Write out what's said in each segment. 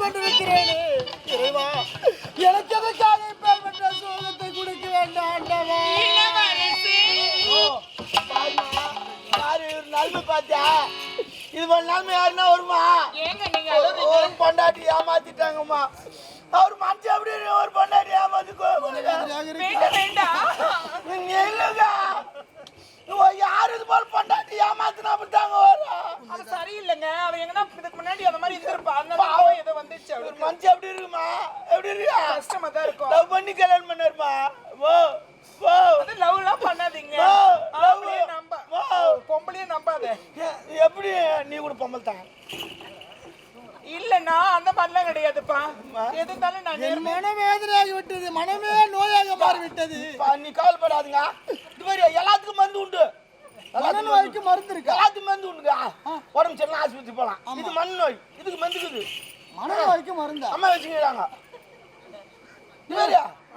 கொண்டிருக்கிறேனே இறைவா எனக்கு எதற்காக இப்பேற்பட்ட சோகத்தை கொடுக்க வேண்டாம் ஆண்டவா நன்மை பார்த்தியா? இது நன்மை யாருன்னா வருமா? ஒரு பொண்டாட்டி ஏமாத்திட்டாங்கம்மா. அவர் மனுஷன் அப்படி ஒரு பொண்டாட்டி ஏமாத்தி ஓ, யார் இது போல பொண்டாட்டி ஏமாத்தினா அப்படித்தாங்க வரும் அது சரியில்லைங்க அவ எங்கன்னா இதுக்கு முன்னாடி அந்த மாதிரி இருந்திருப்பா அதனால ஏதோ வந்துச்சு ஒரு அவளுக்கு மனுஷன் எப்படி இருக்குமா எப்படி இருக்கா கஷ்டமா தான் இருக்கும் லவ் பண்ணி கல்யாணம் பண்ணாருமா ஓ ஓ அது லவ்லாம் பண்ணாதீங்க ஓ, love. ஆம்பளையே நம்ப ஓ. பொம்பளையே நம்பாத எ- எப்படி நீ கூட பொம்பல் தான் இல்லண்ணா அந்த மாதிரிலாம் கிடையாதுப்பா எது இருந்தாலும் நான் என் நேர்மை மனவேதனையாகி விட்டது மனமே நோயாக மாறிவிட்டது நீ கவலைப்படாதுங்க இது மாதிரி எல்லாத்துக்கும் மருந்து உண்டு எல்லாத்துக்கும் மருந்து இருக்கா எல்லாத்துக்கும் மருந்து உண்டுங்க உடம்பு சரியில்லை ஆஸ்பத்திரி போலாம் இது மண் நோய். இதுக்கு மருந்துக்குது மனநோய்க்கு மருந்தா? அம்மா வச்சுக்கிறாங்க.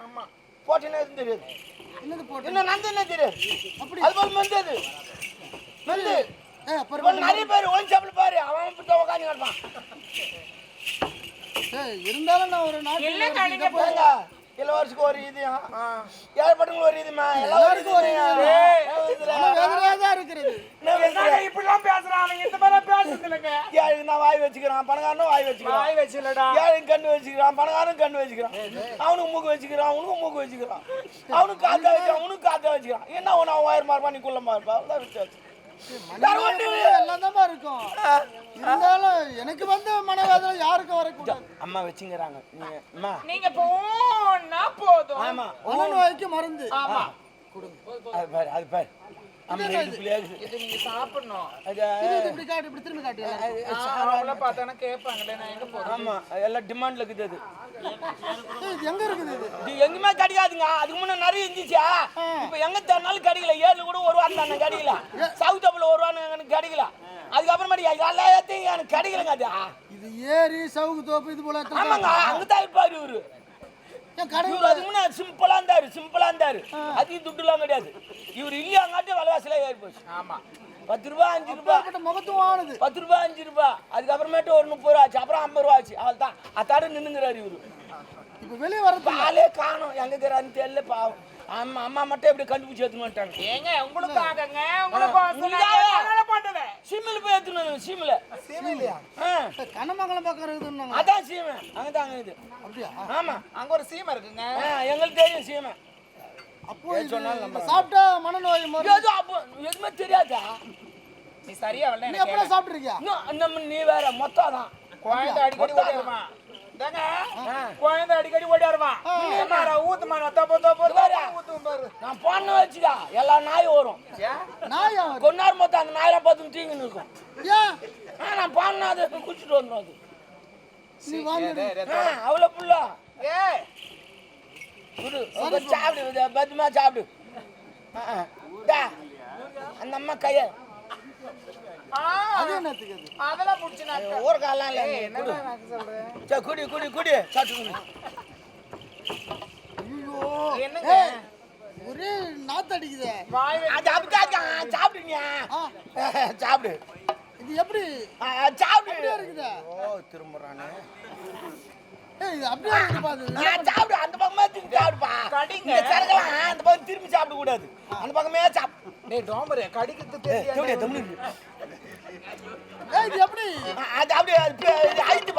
ஆமா. போட்டேன்னா எதுவும் தெரியாது. என்னது போட்டு? என்ன நந்து என்ன தெரியாது? அப்படி அது போல மருந்து அது. மருந்து. நிறைய பேர் ஒன் பாரு அவன் உட்காந்து கிடப்பான். இருந்தாலும் நான் ஒரு நாட்டு இளவரசிக்கு ஒரு இதுயும் ஏழைப்பட்டவங்களுக்கு ஒரு இதுமா எல்லாருக்கும் ஒரு இருக்கிறது இப்படிலாம் பேசுறான் அவன் இந்த மாதிரி பேசுறது இல்லைங்க ஏழைக்கு நான் வாய் வச்சுக்கிறான். பணக்காரனும் வாய் வச்சுக்கிறான். வாய் வச்சுலடா ஏழைக்கு கண்ணு வச்சுக்கிறான். பணக்காரனும் கண்ணு வச்சுக்கிறான். அவனுக்கு மூக்கு வச்சுக்கிறான். அவனுக்கும் மூக்கு வச்சுக்கிறான். அவனுக்கு காத்தா வச்சு அவனுக்கு காத்தா வச்சுக்கிறான். என்ன உன ஆயிரம் மார்பா நீ குள்ள மார்பா? அவ்வளோதான் வித்தியாசம். வேற ஒண்ணும் இல்ல. எல்லாம் தான் இருக்கும். இருந்தாலும் எனக்கு வந்த மனவேதனை யாருக்கும் வரக்கூடாது. அம்மா வச்சுங்கிறாங்க. நீங்க அம்மா. நீங்க போனா போதும். ஆமா. மனநோய்க்கு மருந்து. ஆமா. அது பாரு அது பாரு. இது நீங்க சாப்பிடணும். இப்படி காட்டு இப்படி திரும்பி காட்டு. அவங்கள பார்த்தானா கேட்பாங்களே நான் எங்க போறேன் ஆமா எல்லாம் டிமாண்ட்ல இருக்குது அது. எங்க இருக்குது இது? கிடைக்காதுங்க அதுக்கு முன்ன நிறைய இருந்துச்சா. இப்ப எங்க தேடினாலும் கிடைக்கல. ஏர்ல கூட ஒரு வாரம் தானே கிடைக்கல. சவுத் அப்பில் ஒரு வாரம் எனக்கு கிடைக்கல. அதுக்கப்புறமேட்டு எல்லாத்தையும் எனக்கு கிடைக்கலங்க அது. இது ஏரி சவுக்கு தோப்பு இது போல ஆமாங்க அங்கதான் இருப்பாரு இவரு. ஏன் கடை இவரு அதுக்கு முன்ன சிம்பிளா இருந்தாரு சிம்பிளா இருந்தாரு. அதிகம் துட்டுலாம் கிடையாது. இவர் இல்லையாங்காட்டி விலைவாசில ஏறி போச்சு. ஆமா. பத்து ரூபா அஞ்சு ரூபா. அப்பேற்பட்ட முகத்துவானது பத்து ரூபா அஞ்சு ரூபா. அதுக்கப்புறமேட்டு ஒரு முப்பது ரூபா ஆச்சு. அப்புறம் ஐம்பது ரூபா ஆச்சு. அவள் தான் அத்தாடு நின்னுங்கிறாரு இவரு. இப்ப வெளியே வரது பாலே காணும். எங்க இருக்கிறான்னு தெரியல பாவம். அம்மா அம்மா மட்டும் எப்படி கண்டுபிடிச்சி எடுத்துன்னு ஏங்க உங்களுக்காகங்க. உங்களுக்கு பண்ணுவேன் சிம்மில் போய் எடுத்துன்னு சிம்மில். இல்லையா ஆ. கண்ணமங்கலம் பக்கம் இருக்குதுன்னாங்க. அதான் சீமை. அங்கே தாங்க இது அப்படியா? ஆமா. அங்க ஒரு சீமை இருக்குங்க. எங்களுக்கு தெரியும் சீமை. அப்போ இது சாப்பிட்டா மனநோய் ஏதோ அப்போ எதுவுமே தெரியாதா? நீ சரியா வரல நீ எப்படா சாப்பிட்டுருக்கியா? நம்ம நீ வேற மொத்தம் தான். குழந்தை அடிக்கடி இதாங்க குழந்தை அடிக்கடி ஓடிடுவான் ஊத்துமா தப்பு தப்பு ஊத்தும் பாரு நான் பொண்ணு வச்சுக்கா எல்லா நாயும் வரும்? நாயா கொண்டார் மொத்தம் அந்த நாயிரம் பார்த்து தீங்குன்னு இருக்கும். ஏன் நான் பாடினா அது குடிச்சிட்டு வந்துடும் அது. அவ்வளோ உங்க சாப்பிடு பத்திரமா சாப்பிடு. அந்த அம்மா கைய. அது என்னத்துக்கு அது? அதெல்லாம் புடிச்சு நான் இல்லை. ஏய், நீ என்ன நான் சொல்றேன் சரி குடி குடி குடி. சாப்பிட்டு குடி. ஐயோ. என்னங்க? ஒரே நாத்து அடிக்குதே. அது அப்படிதான் சாப்பிடுங்க சாப்பிடு இது எப்படி? சாப்பிடு. இருக்குதே. ஓ திரும்புறானே. அப்படியே சாப்பிடு அந்த பக்கமே திரும்பி சாப்பிடுப்பா. கடிங்க. இந்த சரக்கெல்லாம் அந்த பக்கம் திரும்பி சாப்பிட கூடாது அந்த பக்கமே சாப்பிடு டேய் டோம்பரே கடிக்கிறது தெரியாது. ஏய் இது எப்படி? அது அப்படியே அது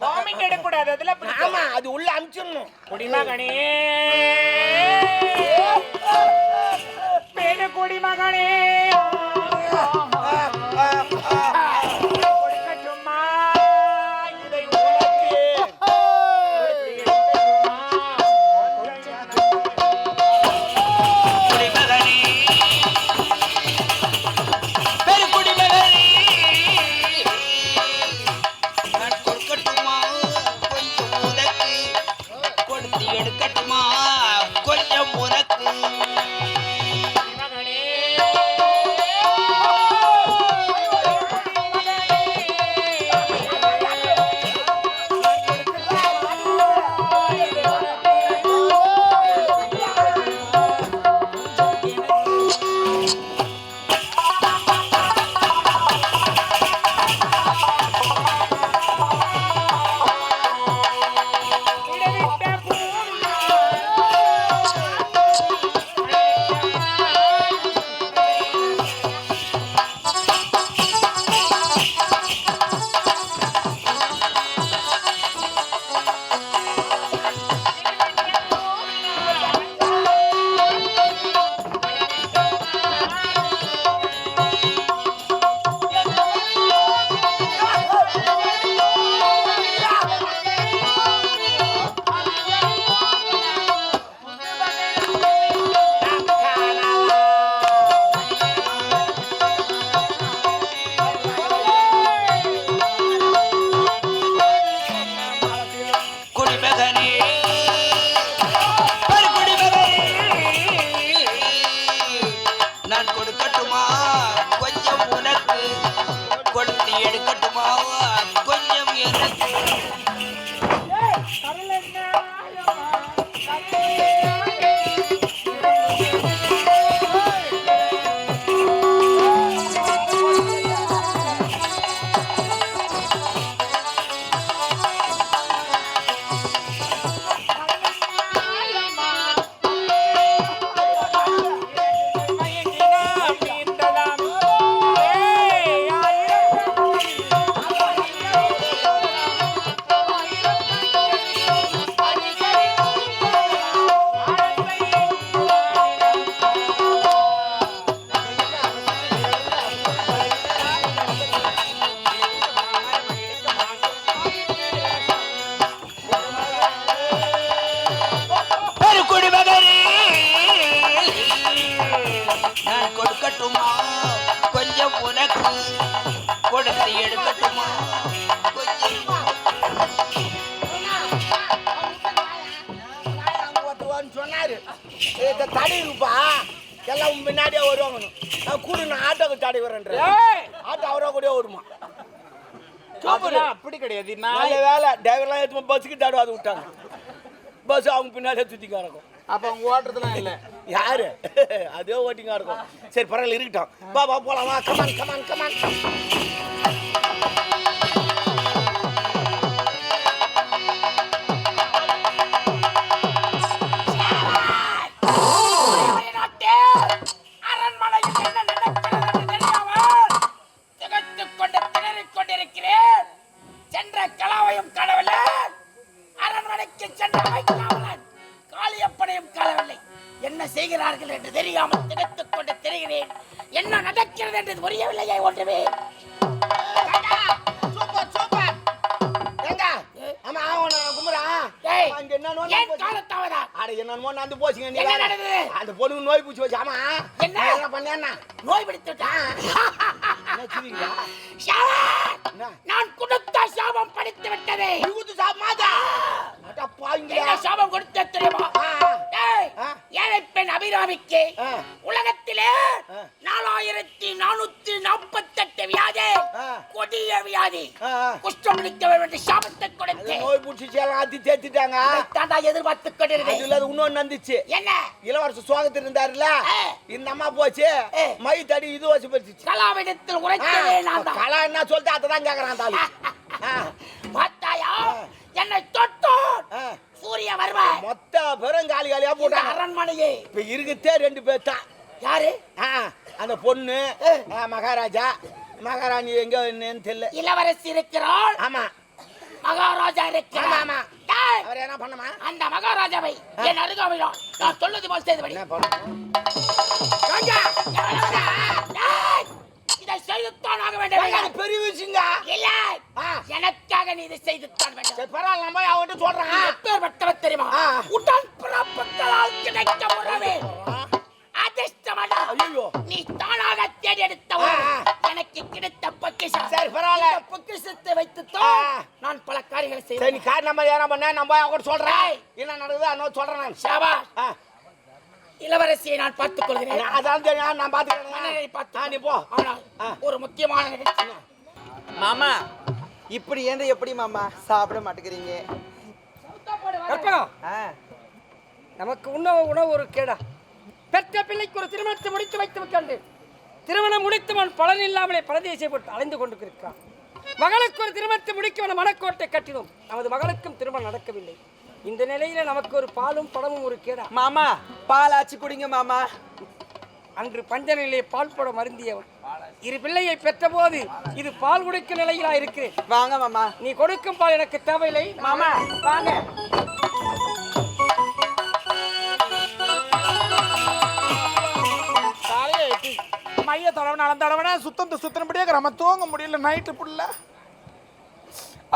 வாமிட் எடுக்கக்கூடாது பிடிக்கும். ஆமா அது உள்ள அமிச்சிடணும். குடிமகனே பெரு குடிமகனே ஒருத்தவன் சொன்னாரு இந்த தடை இருப்பா. எல்லாம் பின்னாடியே வருவாங்க நான் கூட நான் ஆட்டோக்கு தடை வரேன்ற ஆட்டோ அவரோ கூட வருமா? அப்படி கிடையாது. நல்ல வேலை. டிரைவர்லாம் எடுத்து பஸ்ஸுக்கு தடவாது விட்டாங்க. பஸ் அவங்க பின்னாடியே சுற்றிக்கா இருக்கும் அப்ப அவங்க ஓட்டுறதுலாம் இல்ல. யாரு? அதே ஓட்டிங்கா இருக்கும் சரி பரவாயில்ல இருக்கட்டும். பா பா போலாமா கமான் கமான் கமான் அந்த பொண்ணுக்கு நோய் பூச்சி வச்சு ஆமா என்ன? என்ன பண்ணேன்னா நோய் பிடித்து விட்டான் என்ன சிரிக்கிறா? ஷாவன்! என்ன? நான் கொடுத்த சாபம் படித்து விட்டது பாவிங்களா என்ன சாபம் கொடுத்த தெரியுமா. ஏழை பெண் அபிராமிக்கு. உலகத்திலே. நாலாயிரத்தி நானூத்தி நாற்பத்தெட்டு வியாதி ஆ. கொடிய வியாதி. குஷ்டம் பிடிக்க வேண்டும் சாபத்தை அது கொடுத்து நோய் பூச்சி எல்லாம் அத்தி சேர்த்துட்டாங்க தாண்டா எதிர்பார்த்து கொண்டிருந்தேன் அதுல அது இன்னொன்னு வந்துச்சு என்ன இளவரச சுவாகத்தில் இருந்தாருல. இந்த அம்மா போச்சு. மை தடி இது வச்சு பறிச்சு கலாவிடத்தில் உரைத்ததே நான் தான் கலா என்ன சொல்லிட்டு அதான் கேக்குறான் தாலி ஆ. பார்த்தாயா. என்னை தொட்டோன் ஆ. சூரிய வருவாய் மொத்த பேரும் காலி காலியா போட்டாங்க. அரண்மனையே. இப்ப இருக்குதே ரெண்டு பேர் தான். யாரு? அந்த பொண்ணு மகாராஜா. மகாராணி எங்க என்னன்னு தெரியல. இளவரசி இருக்கிறாள். ஆமா. மகாராஜா இருக்கிறார் ஆமா அவர் என்ன பண்ணமா அந்த மகாராஜாவை என் அருகாமையில் நான் சொல்லுது போல் செய்தபடி எவனவனா? டேய், இதை செய்துத்தான் ஆக வேண்டும். பெரிய விஷயங்க இல்லை. எனக்காக நீ இதை செய்துத்தான் வேண்டும். பரவாயில்ல நம்ம அவன்கிட்ட சொல்றான். நம்ம அவன் சொல்றேன் ஏய். என்ன நடக்குது அண்ணா சொல்றேன் நான். ஆ, இளவரசியை நான் பார்த்துக் கொள்கிறேன் அதான் தெரியும். நான் மன்னரை பாத்துக்கிறேன் பார்த்து ஆ, நீ போ. ஆனால். ஒரு முக்கியமான நிகழ்ச்சி. மாமா இப்படி ஏன் எப்படி மாமா சாப்பிட மாட்டேங்கிறீங்க? நமக்கு உணவு உணவு ஒரு கேடா. பெற்ற பிள்ளைக்கு ஒரு திருமணத்தை முடித்து வைத்து விட்டேன். திருமணம் முடித்தவன் பலன் இல்லாமலே பரதேசப்பட்டு அலைந்து கொண்டிருக்கிறான். மகளுக்கு ஒரு திருமணத்தை முடிக்க மனக்கோட்டை கட்டினோம். நமது மகளுக்கும் திருமணம் நடக்கவில்லை. இந்த நிலையில நமக்கு ஒரு பாலும் பழமும் ஒரு கேடா. மாமா பால் ஆச்சு குடிங்க மாமா. அன்று பஞ்சனிலே பால் போட மருந்தியவன். இரு பிள்ளையை பெற்றபோது இது பால் குடிக்கும் நிலையிலா இருக்கிறேன் வாங்க மாமா. நீ கொடுக்கும் பால் எனக்கு தேவையில்லை. மாமா வாங்க. மைய தடவை அந்த தடவை சுத்தம் சுத்தனபடியே நம்ம தூங்க முடியல நைட்டு புள்ள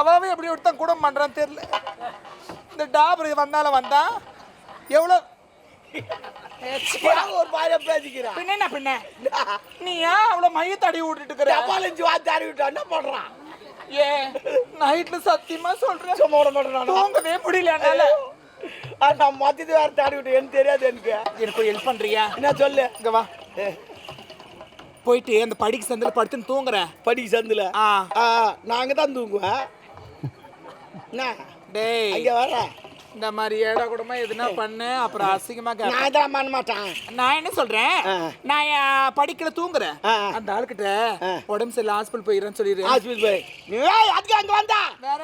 அவாவே எப்படி ஒருத்தன் கூட பண்றான்னு தெரியல. இந்த டாபர் வந்தால வந்தா எவ்வளோ ஒரு பாரிய பேசிக்கிறான். பின்ன என்ன பின்ன? நீ ஏன் அவ்வளோ மைய தடி விட்டுட்டு இருக்கிற டபாலஞ்சு வாத்தி அறி விட்டா என்ன பண்றான்? ஏ நைட்ல சத்தியமா சொல்றேன் சும்மா விட மாட்டேன் தூங்கவே முடியல என்னால. நான் மொத்தத்து வேற தாடி விட்டு எனக்கு தெரியாது எனக்கு. எனக்கு ஹெல்ப் பண்றியா? என்ன சொல்லு? இங்க வா. போயிட்டு அந்த படிக்கு சந்தில படுத்துன்னு தூங்குறேன். படிக்க சந்துல நாங்க தான் தூங்குவேன். டேய் அங்க வர இந்த மாதிரி ஏடா கூடமா எதுனா பண்ணு அப்புறம் அசிங்கமா. நான் தான் பண்ண மாட்டேன். நான் என்ன சொல்றேன். நான் என் படிக்கல தூங்குறேன். அந்த ஆளுக்கிட்ட. உடம்பு சரியில்லை ஹாஸ்பிட்டல் போயிடுறேன்னு சொல்லிடு. ஹாஸ்பிட்டல் போய். அதுக்கு அங்க வந்தா. வேற?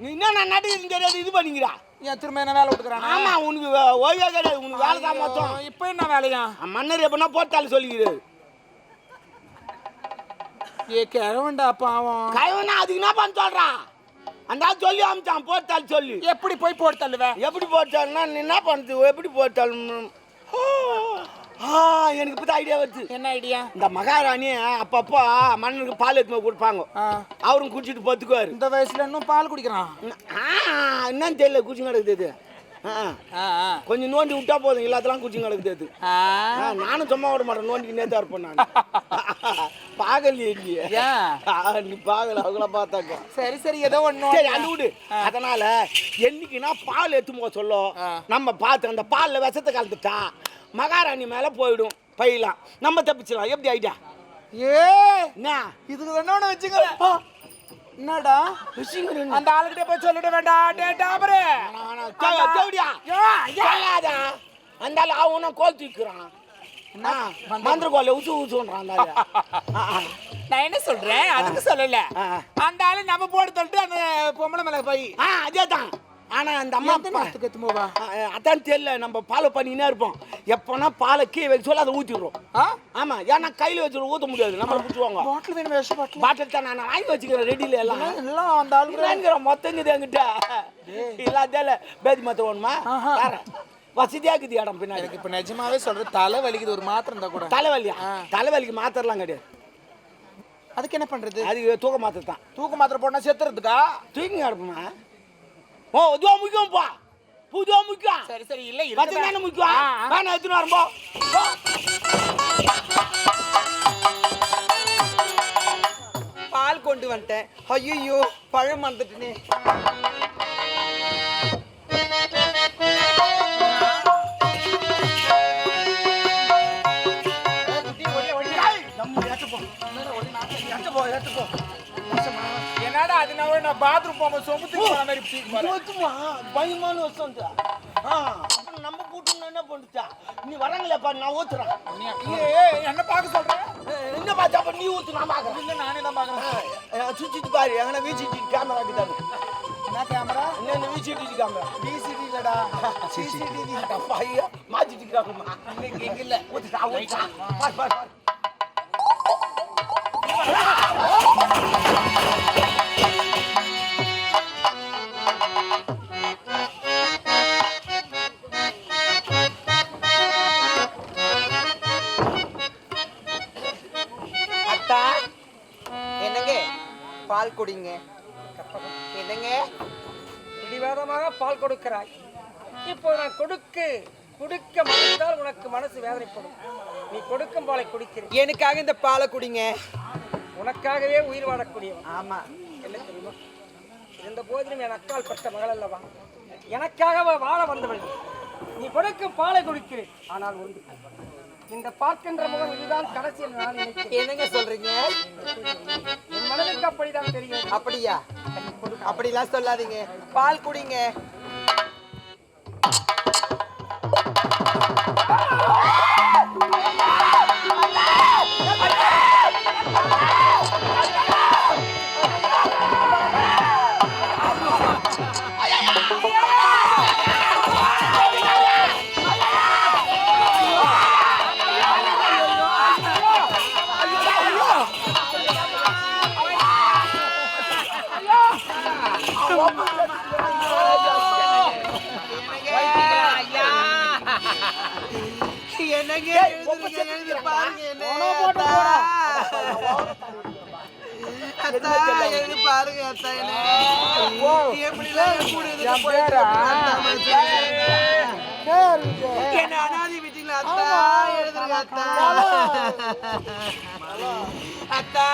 நீ என்ன நான் நடிகை தெரியாது இது பண்ணிக்கிறா? ஏன் திரும்ப என்ன வேலை ஆமா உனக்கு ஓய்வே கிடையாது. உனக்கு வேலை தான் மொத்தம். இப்போ என்ன வேலையா? மன்னர் எப்படின்னா போட்டாலும் சொல்லிக்கிறாரு ஏ கிழவன்டா பாவம். கைவனா அதுக்கு என்ன பண்ண சொல்றான். அந்த சொல்லி அமிச்சான் போட்டாலும் சொல்லி எப்படி போய் போட்டு தள்ளுவேன் எப்படி போட்டாலும்னா நீ என்ன பண்ணுது? எப்படி போட்டாலும் ஆ எனக்கு இப்போ ஐடியா வருது. என்ன ஐடியா இந்த மகாராணி அப்பப்போ மன்னனுக்கு பால் எடுத்து கொடுப்பாங்க. அவரும் குடிச்சிட்டு பத்துக்குவாரு. இந்த வயசுல இன்னும் பால் குடிக்கிறான். என்னன்னு தெரியல குடிச்சு கிடக்குது. கொஞ்சம் நோண்டி விட்டா போதும் எல்லாத்தெல்லாம் குச்சி கிடக்குது நானும் சும்மா விட மாட்டேன் நோண்டி நேத்தா இருப்பேன் நான். பாகலையே இல்லையே. ஏன்? நீ பாகல அவங்கள பார்த்தாக்கா. சரி சரி ஏதோ ஒண்ணு சரி அது விடு அதனால என்னைக்குன்னா பால் எடுத்து போக சொல்லும். நம்ம பார்த்து அந்த பால்ல விஷத்தை கலந்துட்டா மகாராணி மேல போயிடும் பையலாம் நம்ம தப்பிச்சிடலாம். எப்படி ஐடியா ஏ இதுக்கு என்ன ஒண்ணு வச்சுக்க என்னடா? அந்த ஆளுகிட்ட போய் சொல்லிட வேண்டாம். டே டாபரே தேவடியா சொல்லாத அந்த ஆள் அவனும் கோல் தூக்கிறான் மந்திர கோல உசு உசுன்றான். நான் என்ன சொல்றேன்? அதுக்கு சொல்லல. அந்த ஆளு நம்ம போட்டு சொல்லிட்டு அந்த பொம்பளை மேல போய். ஆ அதே தான் ஆனா அந்த அம்மா எந்த நேரத்துக்கு எத்துமோ வா ஆ, அதான் தெரியல. நம்ம ஃபாலோ பண்ணினே இருப்போம். எப்போனா பாலை கீழே வைக்க சொல்ல அதை ஊற்றிடுறோம் ஆமா ஏன்னா கையில் வச்சு ஊற்ற முடியாது. நம்மளை பிடிச்சுவாங்க பாட்டில் வேணும் விஷ பாட்டில்? பாட்டில் தான் நான் வாங்கி வச்சுக்கிறேன் ரெடியில் எல்லாம். எல்லாம் அந்த ஆளு இல்லைங்கிற மொத்தம் இருக்குது என்கிட்ட. இல்லாதால பேதி மாத்த வேணுமா. வேற வசதியா இருக்குது இடம் பின்னாடி. இப்ப நிஜமாவே சொல்றது தலை வலிக்குது ஒரு மாத்திரம் இருந்தா கூட. தலைவலியா தலைவலிக்கு மாத்திரலாம் கிடையாது. அதுக்கு என்ன பண்றது? அது தூக்க மாத்திரை தான். தூக்கு மாத்திரை போனா செத்துறதுக்கா? தூக்கி கிடப்புமா ஓ இதுவா முக்கியம்ப்பா புதுவா முக்கியம். சரி சரி இல்ல தானே முக்கியம். வேணா எடுத்துன்னு வரம்போ போ. பால் கொண்டு வந்துட்டேன். ஐயோ பழம் வந்துட்டுனே என்னடா அது நான் நான் பாத்ரூம் போகும்போது சொம்புத்துக்கு போன மாதிரி தூக்கி போறேன். வச்சுமா பயமான ஆ அப்புறம் நம்ம கூட்டணும் என்ன பண்ணுச்சா? நீ வரங்களேப்பா நான் ஊத்துறேன். ஏய், என்ன பார்க்க சொல்றேன் என்ன பார்த்தா அப்ப நீ ஊத்து நான் பாக்குறேன் இல்ல நானே தான் பாக்குறேன் சுத்திட்டு பாரு எங்கன்னா விசிடி கேமரா கிட்ட என்ன கேமரா என்ன விசிடி கேமரா பிசிடி இல்லடா. சிசிடிவி அப்பா ஐயா மாத்திட்டு இருக்காங்கம்மா. இங்க இல்ல. ஊத்துட்டா ஊத்துட்டா பாரு பாரு பாரு. அத்தா என்னங்க பால் குடிங்க. என்னங்க? பிடிவாதமாக பால் கொடுக்கிறாய். இப்போ நான் கொடுக்கு குடிக்க மறுத்தால் உனக்கு மனசு வேதனைப்படும். நீ கொடுக்கும் பாலை குடிக்கிறேன். எனக்காக இந்த பாலை குடிங்க. உனக்காகவே உயிர் வாழக்கூடியவன். ஆமா. என்ன தெரியுமா? இருந்த போதிலும் என் அக்கால் பட்ட மகள் அல்லவா? எனக்காக வாழ வந்தவள். நீ கொடுக்கும் பாலை கொடுக்கிறேன். ஆனால் ஒன்று இந்த பார்க்கின்ற முகம் இதுதான் கடைசி நான் என்னங்க சொல்றீங்க? என் மனதுக்கு அப்படிதான் தெரியும் அப்படியா? அப்படிலாம் சொல்லாதீங்க. பால் குடிங்க. என்னங்க எழுதுறீங்க? எழுதி பாருங்க என்ன எழுதி பாருங்க அத்தா என்ன. எப்படிலாம் கூட இதுக்கு போயிட்டு என்ன அனாதி விட்டீங்களா அத்தா? எழுதுங்க அத்தா. அத்தா.